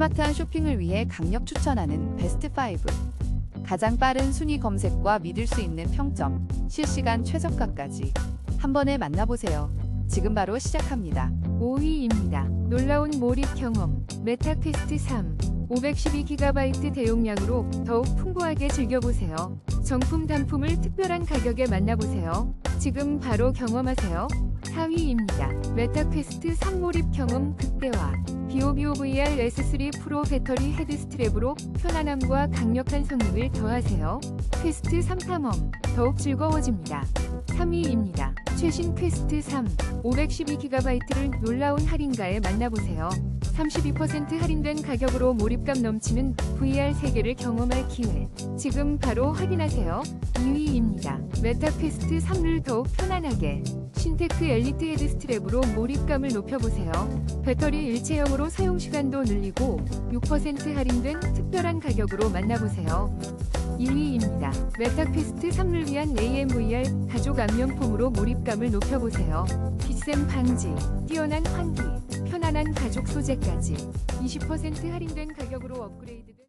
스마트한 쇼핑을 위해 강력 추천하는 베스트 5. 가장 빠른 순위 검색과 믿을 수 있는 평점, 실시간 최저가까지 한 번에 만나보세요. 지금 바로 시작합니다. 5위입니다. 놀라운 몰입 경험 메타퀘스트 3 512GB 대용량으로 더욱 풍부하게 즐겨보세요. 정품 단품을 특별한 가격에 만나보세요. 지금 바로 경험하세요. 4위입니다. 메타퀘스트 3 몰입 경험 극대화 비오비오 VR S3 프로 배터리 헤드 스트랩으로 편안함과 강력한 성능을 더하세요. 퀘스트 3 탐험 더욱 즐거워집니다. 3위입니다. 최신 퀘스트 3 512GB를 놀라운 할인가에 만나보세요. 32% 할인된 가격으로 몰입감 넘치는 VR 세계를 경험할 기회. 지금 바로 확인하세요. 2위입니다. 메타퀘스트 3를 더욱 편안하게. 신테크 엘리트 헤드 스트랩으로 몰입감을 높여보세요. 배터리 일체형으로 사용 시간도 늘리고 6% 할인된 특별한 가격으로 만나보세요. 2위입니다. 메타퀘스트 3를 위한 AMVR 가족 안면폼으로 몰입감을 높여보세요. 빗샘 방지, 뛰어난 환기, 편안한 가족 소재까지 20% 할인된 가격으로 업그레이드